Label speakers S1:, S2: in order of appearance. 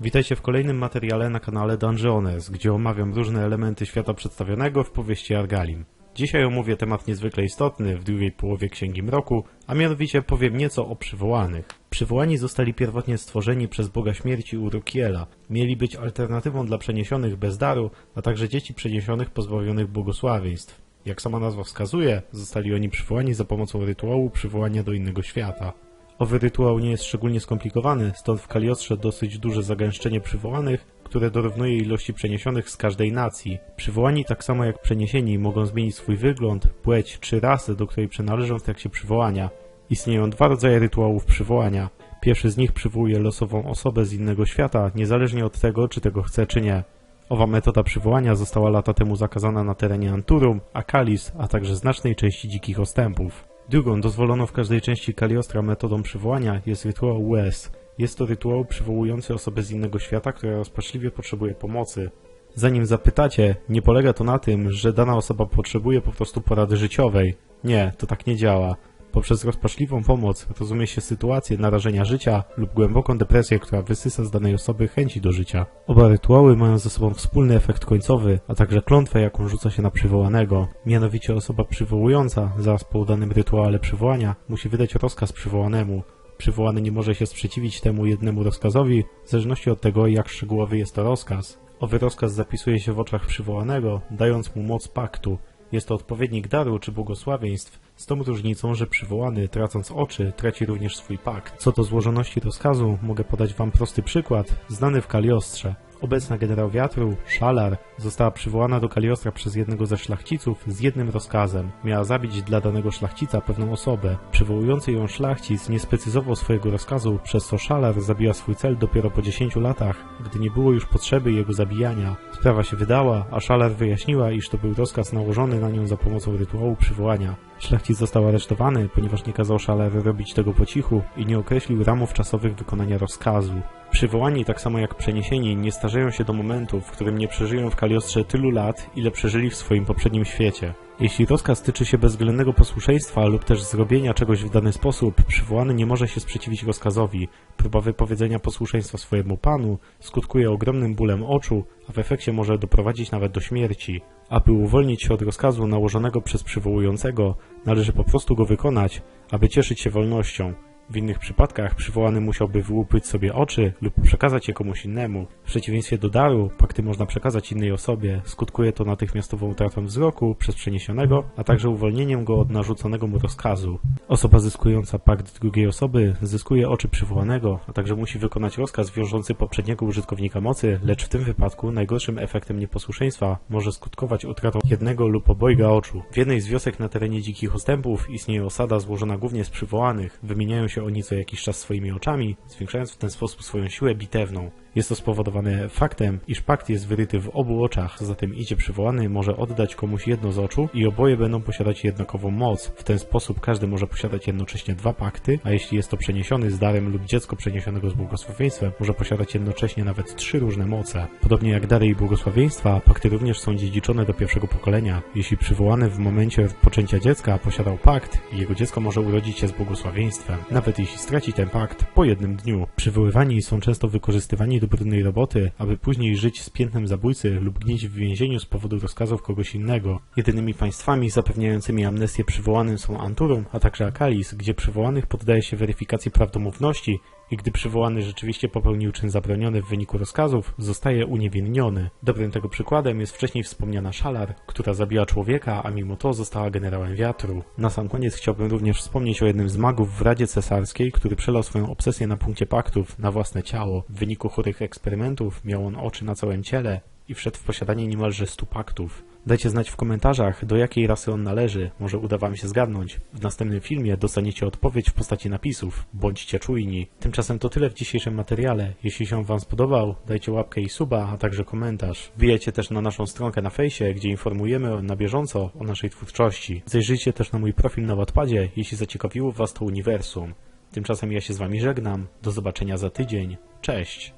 S1: Witajcie w kolejnym materiale na kanale Dungeones, gdzie omawiam różne elementy świata przedstawionego w powieści Argalim. Dzisiaj omówię temat niezwykle istotny w drugiej połowie Księgi Mroku, a mianowicie powiem nieco o przywołanych. Przywołani zostali pierwotnie stworzeni przez Boga Śmierci Urukiela. Mieli być alternatywą dla przeniesionych bez daru, a także dzieci przeniesionych pozbawionych błogosławieństw. Jak sama nazwa wskazuje, zostali oni przywołani za pomocą rytuału przywołania do innego świata. Owy rytuał nie jest szczególnie skomplikowany, stąd w Kaliostrze dosyć duże zagęszczenie przywołanych, które dorównuje ilości przeniesionych z każdej nacji. Przywołani tak samo jak przeniesieni mogą zmienić swój wygląd, płeć czy rasę, do której przynależą w trakcie przywołania. Istnieją dwa rodzaje rytuałów przywołania. Pierwszy z nich przywołuje losową osobę z innego świata, niezależnie od tego, czy tego chce, czy nie. Owa metoda przywołania została lata temu zakazana na terenie Anturum, Akalis, a także znacznej części dzikich ostępów. Drugą, dozwoloną w każdej części Kaliostra metodą przywołania jest rytuał Wes. Jest to rytuał przywołujący osobę z innego świata, która rozpaczliwie potrzebuje pomocy. Zanim zapytacie, nie polega to na tym, że dana osoba potrzebuje po prostu porady życiowej. Nie, to tak nie działa. Poprzez rozpaczliwą pomoc rozumie się sytuację narażenia życia lub głęboką depresję, która wysysa z danej osoby chęci do życia. Oba rytuały mają ze sobą wspólny efekt końcowy, a także klątwę, jaką rzuca się na przywołanego. Mianowicie osoba przywołująca, zaraz po udanym rytuale przywołania, musi wydać rozkaz przywołanemu. Przywołany nie może się sprzeciwić temu jednemu rozkazowi, w zależności od tego, jak szczegółowy jest to rozkaz. Owy rozkaz zapisuje się w oczach przywołanego, dając mu moc paktu. Jest to odpowiednik daru czy błogosławieństw, z tą różnicą, że przywołany, tracąc oczy, traci również swój pakt. Co do złożoności rozkazu, mogę podać Wam prosty przykład, znany w Kaliostrze. Obecna generał wiatru, Szalar, została przywołana do Kaliostra przez jednego ze szlachciców z jednym rozkazem. Miała zabić dla danego szlachcica pewną osobę. Przywołujący ją szlachcic nie sprecyzował swojego rozkazu, przez co Szalar zabiła swój cel dopiero po 10 latach, gdy nie było już potrzeby jego zabijania. Sprawa się wydała, a Szalar wyjaśniła, iż to był rozkaz nałożony na nią za pomocą rytuału przywołania. Szlachcic został aresztowany, ponieważ nie kazał Szalar robić tego po cichu i nie określił ramów czasowych wykonania rozkazu. Przywołani, tak samo jak przeniesieni, nie starzeją się do momentu, w którym nie przeżyją w Kaliostrze tylu lat, ile przeżyli w swoim poprzednim świecie. Jeśli rozkaz tyczy się bezwzględnego posłuszeństwa lub też zrobienia czegoś w dany sposób, przywołany nie może się sprzeciwić rozkazowi. Próba wypowiedzenia posłuszeństwa swojemu panu skutkuje ogromnym bólem oczu, a w efekcie może doprowadzić nawet do śmierci. Aby uwolnić się od rozkazu nałożonego przez przywołującego, należy po prostu go wykonać, aby cieszyć się wolnością. W innych przypadkach przywołany musiałby wyłupić sobie oczy lub przekazać je komuś innemu. W przeciwieństwie do daru, pakty można przekazać innej osobie. Skutkuje to natychmiastową utratą wzroku przez przeniesionego, a także uwolnieniem go od narzuconego mu rozkazu. Osoba zyskująca pakt drugiej osoby zyskuje oczy przywołanego, a także musi wykonać rozkaz wiążący poprzedniego użytkownika mocy, lecz w tym wypadku najgorszym efektem nieposłuszeństwa może skutkować utratą jednego lub obojga oczu. W jednej z wiosek na terenie dzikich ostępów istnieje osada złożona głównie z przywołanych. Wymieniają się się oni co jakiś czas swoimi oczami, zwiększając w ten sposób swoją siłę bitewną. Jest to spowodowane faktem, iż pakt jest wyryty w obu oczach, zatem idzie przywołany może oddać komuś jedno z oczu i oboje będą posiadać jednakową moc. W ten sposób każdy może posiadać jednocześnie dwa pakty, a jeśli jest to przeniesiony z darem lub dziecko przeniesionego z błogosławieństwem, może posiadać jednocześnie nawet trzy różne moce. Podobnie jak dary i błogosławieństwa, pakty również są dziedziczone do pierwszego pokolenia. Jeśli przywołany w momencie poczęcia dziecka posiadał pakt, jego dziecko może urodzić się z błogosławieństwem, nawet jeśli straci ten pakt po jednym dniu. Przywoływani są często wykorzystywani do brudnej roboty, aby później żyć z piętnem zabójcy lub gnieść w więzieniu z powodu rozkazów kogoś innego. Jedynymi państwami zapewniającymi amnestię przywołanym są Anturum, a także Akalis, gdzie przywołanych poddaje się weryfikacji prawdomówności i gdy przywołany rzeczywiście popełnił czyn zabroniony w wyniku rozkazów, zostaje uniewinniony. Dobrym tego przykładem jest wcześniej wspomniana Szalar, która zabiła człowieka, a mimo to została generałem wiatru. Na sam koniec chciałbym również wspomnieć o jednym z magów w Radzie Cesarskiej, który przelał swoją obsesję na punkcie paktów na własne ciało. W wyniku chorych eksperymentów miał on oczy na całym ciele i wszedł w posiadanie niemalże stu paktów. Dajcie znać w komentarzach, do jakiej rasy on należy, może uda wam się zgadnąć. W następnym filmie dostaniecie odpowiedź w postaci napisów. Bądźcie czujni. Tymczasem to tyle w dzisiejszym materiale. Jeśli się wam spodobał, dajcie łapkę i suba, a także komentarz. Wbijajcie też na naszą stronkę na fejsie, gdzie informujemy na bieżąco o naszej twórczości. Zajrzyjcie też na mój profil na Wattpadzie, jeśli zaciekawiło was to uniwersum. Tymczasem ja się z wami żegnam. Do zobaczenia za tydzień. Cześć!